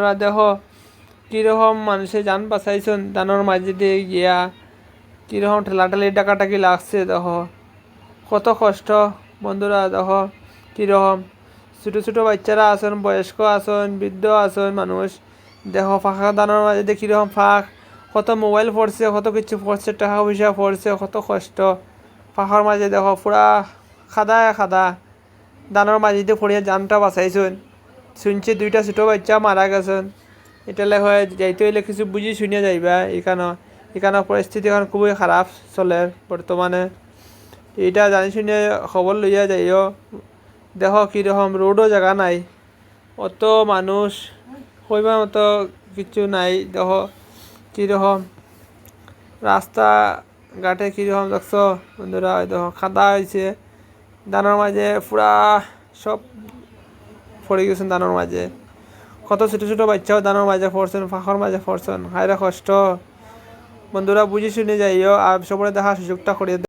তোরা দেখো কীরকম মানুষের যান বাঁচাইছেন? দানোর মাঝে দিয়ে গিয়া কীরকম ঠেলাঠালি ডাকাটাকি লাগছে দেখো কত কষ্ট? বন্ধুরা দেখো কীরকম ছোটো ছোটো বাচ্চারা আসন বয়স্ক আসন বৃদ্ধ আসন মানুষ। দেখো ফাঁকা দানোর মাঝে দিয়ে কীরকম ফাঁক? কত মোবাইল পড়ছে, কত কিছু পড়ছে, টাকা পয়সা পড়ছে, কত কষ্ট? ফাঁকার মাঝে দেখো পুরা খাদা খাদা। দানোর মাঝে দিয়ে পড়িয়া জানটা বাঁচাইছেন। শুনছি দুইটা ছোটো বাচ্চা মারা গেছেন। এটালে হয় যাইতে হইলে কিছু বুঝি শুনিয়া যাইবা। এখানে এখানে পরিস্থিতি এখন খুবই খারাপ চলে বর্তমানে। এইটা জানি শুনিয়ে খবর লইয়া যাইও। দেখো কীরকম রোডও জায়গা নাই। অত মানুষ কইবার মতো কিছু নাই। দেখো কীরকম রাস্তা ঘাটে কীরকম দেখছ বন্ধুরা। দেখো খাদা হয়েছে দানোর মাঝে পুরা সব পড়ে গেছেন দানোর মাঝে। কত ছোট ছোট বাচ্চাও দানোর মাঝে পড়ছেন ফাঁকর মাঝে পড়ছেন। হায়রা কষ্ট। বন্ধুরা, বুঝে শুনে যাইও আর সবরে দেখার সুযোগটা করে